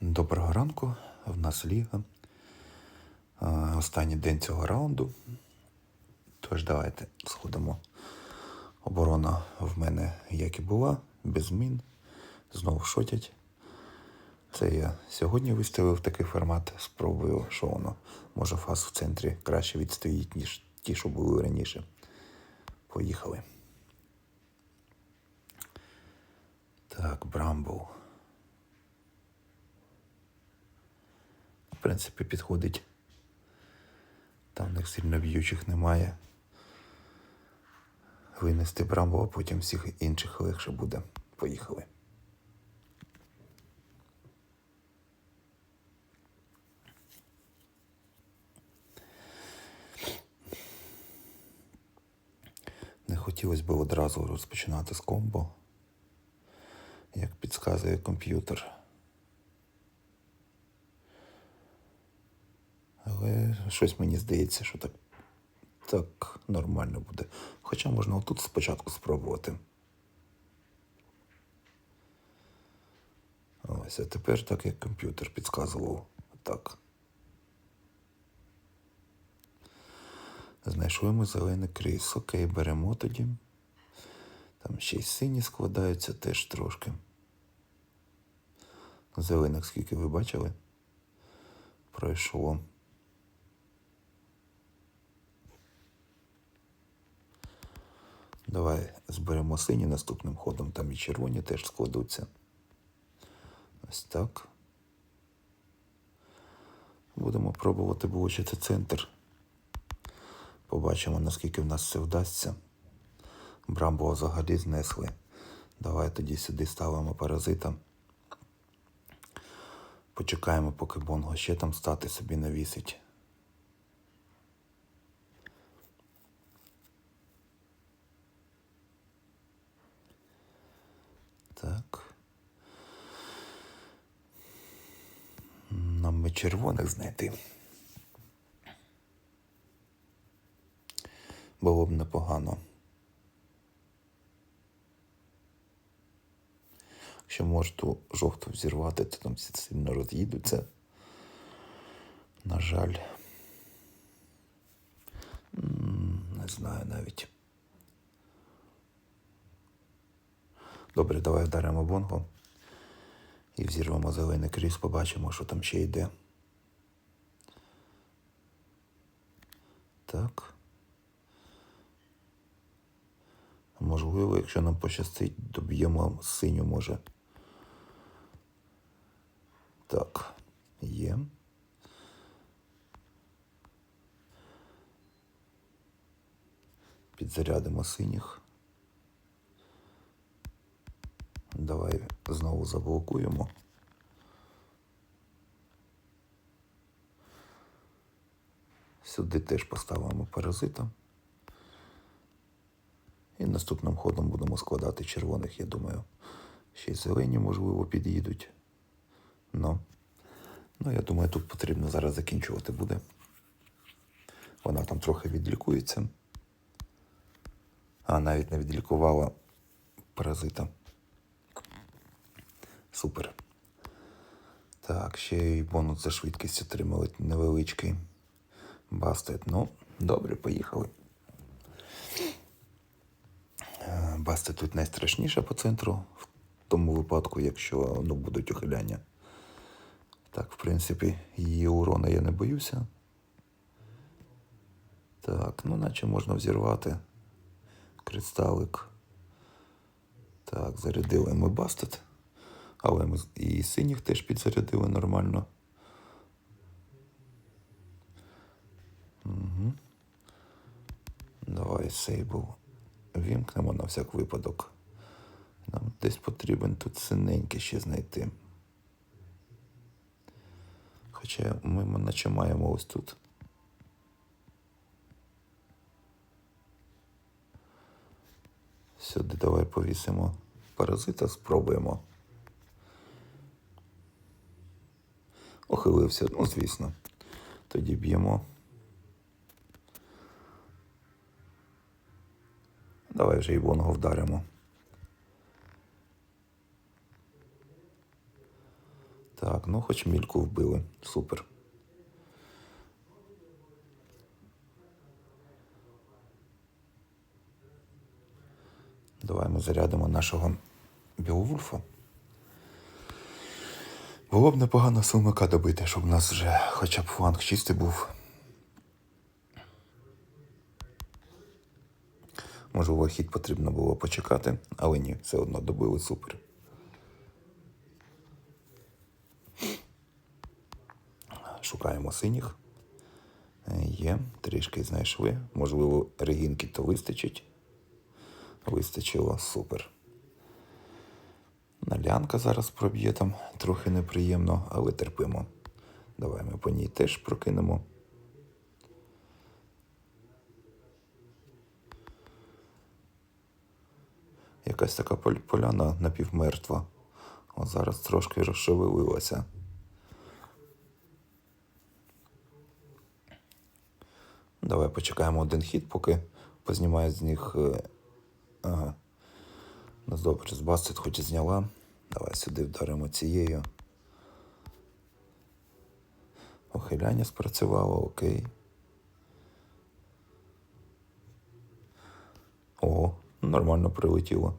Доброго ранку. В нас ліга. Останній день цього раунду. Тож давайте сходимо. Оборона в мене як і була, без змін. Знову шотять. Це я сьогодні виставив такий формат. Спробую, що воно. Може фаз в центрі краще відстоїть, ніж ті, що були раніше. Поїхали. Так, Брамбл. Принципі, підходить. Там них сильно б'ючих немає. Винести Брамбо, а потім всіх інших легше буде. Поїхали. Не хотілося б одразу розпочинати з комбо, як підказує комп'ютер. Але щось мені здається, що так, так нормально буде. Хоча можна отут спочатку спробувати. Ось, а тепер так, як комп'ютер підказував. Так. Знайшли ми зелений кріс. Окей, беремо тоді. Там ще й сині складаються теж трошки. Зелених скільки ви бачили? Пройшло. Давай зберемо сині наступним ходом, там і червоні теж складуться. Ось так. Будемо пробувати влучити центр. Побачимо, наскільки в нас це вдасться. Брамбо взагалі знесли. Давай тоді сюди ставимо паразита. Почекаємо, поки Бонго ще там стати собі навісить. Так. Нам би червоних знайти. Було б непогано. Якщо можу ту жовту взірвати, то там всі сильно роз'їдуться. На жаль. Не знаю навіть. Добре, давай вдаримо бонго і взірвемо зелений кріс, побачимо, що там ще йде. Так. Можливо, якщо нам пощастить, доб'ємо синю, може. Так, є. Підзарядимо синіх. Давай знову заблокуємо. Сюди теж поставимо паразита. І наступним ходом будемо складати червоних, я думаю. Ще й зелені, можливо, під'їдуть. Ну, ну, я думаю, тут потрібно зараз закінчувати буде. Вона там трохи відлікується. А, навіть не відлікувала паразита. Супер. Так, ще й бонус за швидкість отримали невеличкий. Бастет. Ну, добре, поїхали. Е, Баста тут найстрашніша по центру, в тому випадку, якщо ну, будуть ухиляння. Так, в принципі, її урона я не боюся. Так, ну наче можна взірвати. Кристалик. Так, зарядили ми бастет. Але ми і синіх теж підзарядили нормально. Угу. Давай сейбл. Вімкнемо на всяк випадок. Нам десь потрібен тут синенький ще знайти. Хоча ми наче маємо ось тут. Сюди давай повісимо паразита, спробуємо. Охилився, ну звісно. Тоді б'ємо. Давай вже і вдаримо. Так, ну хоч мільку вбили. Супер. Давай ми зарядимо нашого Біовульфа. Було б непогано силмика добити, щоб у нас вже хоча б фланг чистий був. Можливо, хід потрібно було почекати, але ні, все одно добили супер. Шукаємо синіх. Є, трішки знайшли. Можливо, регінки то вистачить. Вистачило супер. Налянка зараз проб'є там трохи неприємно, але терпимо. Давай ми по ній теж прокинемо. Якась така поляна напівмертва. О, зараз трошки розшевелилася. Давай почекаємо один хід, поки познімає з них. е, Ага. Ну добре, з Бастет хоч і зняла. Давай сюди вдаримо цією. Ухиляння спрацювало, окей. О, нормально прилетіло.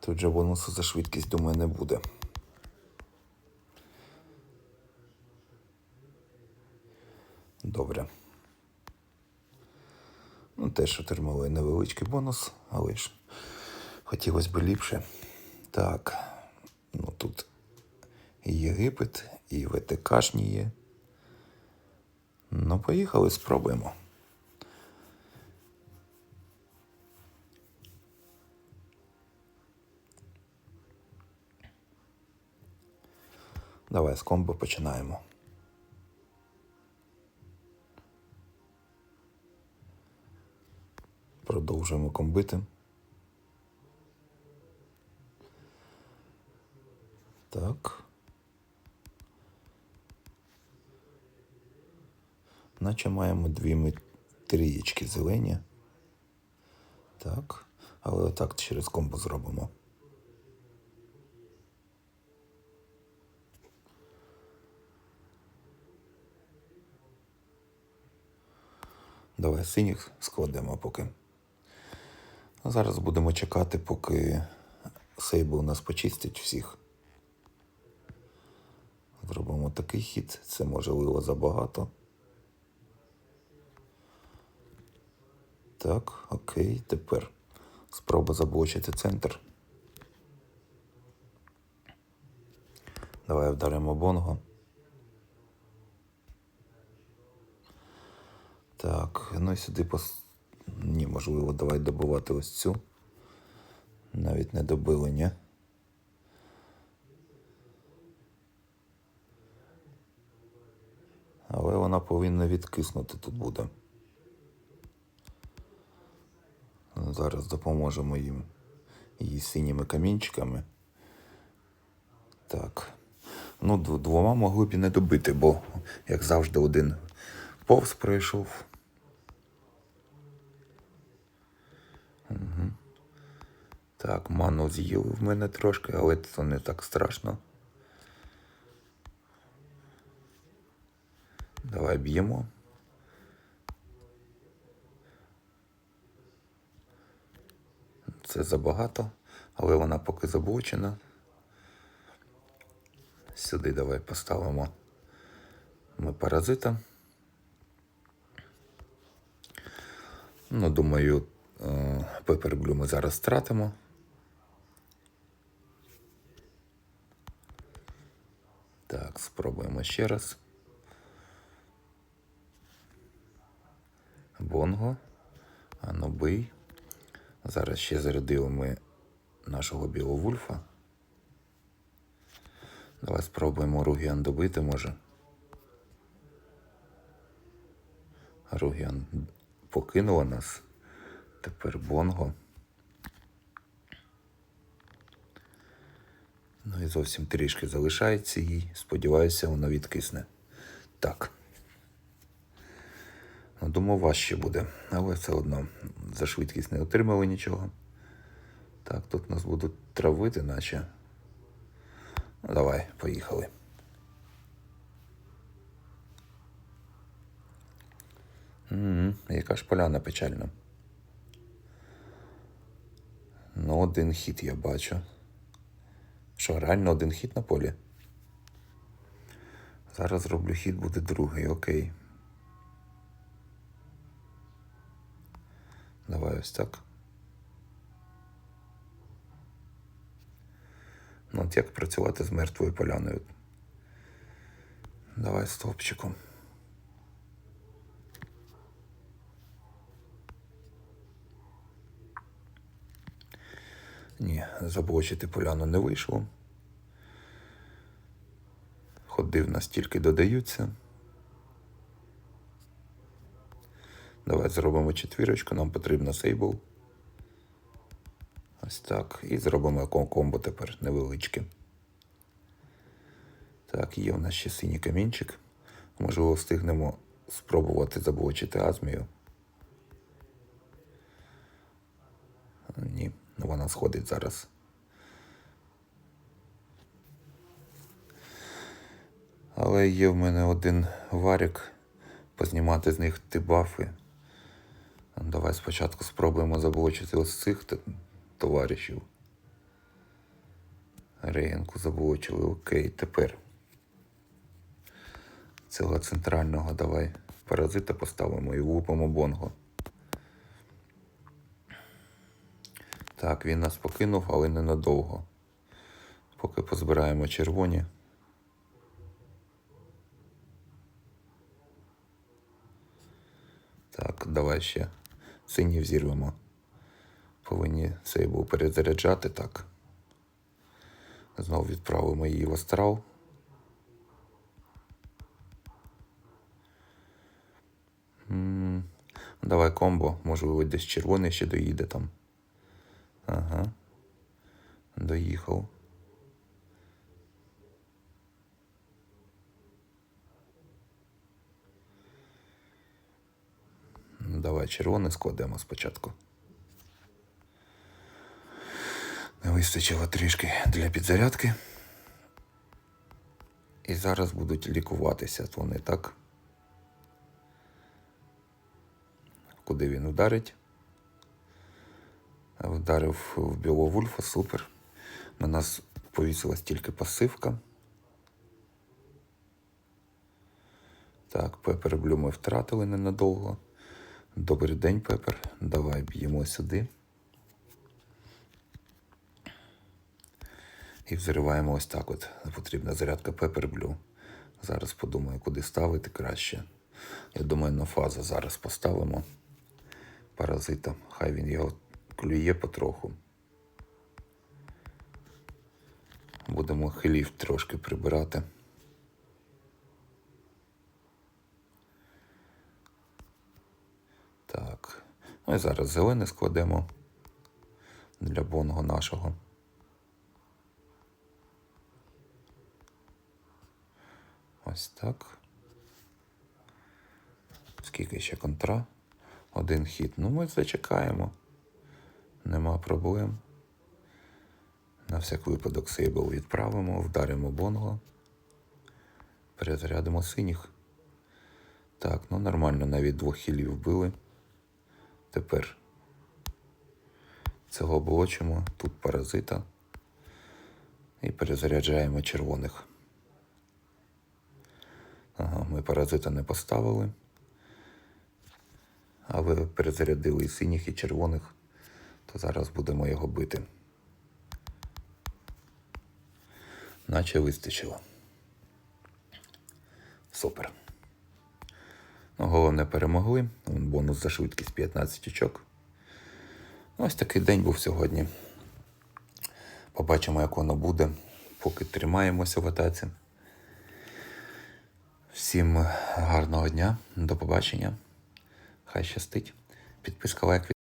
Тут же бонусу за швидкість, думаю, не буде. Добре. Ну, теж отримали невеличкий бонус, але ж хотілося б ліпше. Так, ну тут і Єгипет, і ВТКшні є. Ну, поїхали, спробуємо. Давай з комбо починаємо. Продовжуємо комбити. Так. Наче маємо дві ми- трієчки зелені. Так. Але отак через комбо зробимо. Давай синіх складемо поки. А зараз будемо чекати, поки сейбл у нас почистить всіх. Зробимо такий хід, це можливо забагато. Так, окей, тепер спроба заблочити центр. Давай вдаримо бонго. Так, ну і сюди пос... Ні, можливо, давай добувати ось цю. Навіть не добили, ні? Але вона повинна відкиснути тут буде. Зараз допоможемо їм її синіми камінчиками. Так. Ну, двома могли б і не добити, бо, як завжди, один повз пройшов. Так, ману з'їли в мене трошки, але це не так страшно. Давай б'ємо. Це забагато, але вона поки заблочена. Сюди давай поставимо ми паразита. Ну, думаю, пеперблю ми зараз втратимо. Так, спробуємо ще раз. Бонго. Ану бий. Зараз ще зарядили ми нашого білого вульфа. Давай спробуємо Ругіан добити, може. Ругіан покинула нас. Тепер Бонго. Ну і зовсім трішки залишається їй. Сподіваюся, воно відкисне. Так. Ну, Думав, важче буде, але все одно за швидкість не отримали нічого. Так, тут нас будуть травити, наче. Ну, давай, поїхали. Угу, яка ж поляна печальна. Ну, один хід я бачу. Що, реально один хід на полі? Зараз зроблю хід, буде другий, окей. Давай ось так. Ну, от як працювати з мертвою поляною? Давай стовпчиком. Ні, заблочити поляну не вийшло. Ходи в нас тільки додаються. Давай зробимо четвірочку, нам потрібно сейбл. Ось так. І зробимо комбо тепер невеличке. Так, є в нас ще синій камінчик. Можливо, встигнемо спробувати заблочити азмію. Ні, вона сходить зараз. Але є в мене один варік познімати з них ті бафи. Давай спочатку спробуємо заблочити ось цих товаришів. Реєнку заблочили. Окей, тепер. Цього центрального давай паразита поставимо і влупимо бонго. Так, він нас покинув, але ненадовго. Поки позбираємо червоні. Так, давай ще сині взірвемо. Повинні цей був перезаряджати так. Знову відправимо її в астрал. М, Давай комбо, можливо, десь червоний ще доїде там. Ага. Доїхав. Давай червоний складемо спочатку. Не вистачило трішки для підзарядки. І зараз будуть лікуватися вони так. Куди він вдарить? Вдарив в Біловульфа, супер. На нас повісилась тільки пасивка. Так, Пепер Блю ми втратили ненадовго. Добрий день, Пепер. Давай б'ємо сюди. І взриваємо ось так от. Потрібна зарядка Пепер Блю. Зараз подумаю, куди ставити краще. Я думаю, на фазу зараз поставимо паразита. Хай він його клює потроху. Будемо хилів трошки прибирати. Так. Ну і зараз зелене складемо для бонго нашого. Ось так. Скільки ще контра? Один хід. Ну, ми зачекаємо. Нема проблем. На всяк випадок сейбл відправимо, вдаримо бонго. Перезарядимо синіх. Так, ну нормально, навіть двох хілів вбили. Тепер цього блочимо, тут паразита. І перезаряджаємо червоних. Ага, ми паразита не поставили. Але перезарядили і синіх, і червоних, то зараз будемо його бити. Наче вистачило. Супер. Ну, головне перемогли. Бонус за швидкість 15 очок. Ось такий день був сьогодні. Побачимо, як воно буде, поки тримаємося в атаці. Всім гарного дня, до побачення. Хай щастить. Підписка лайк.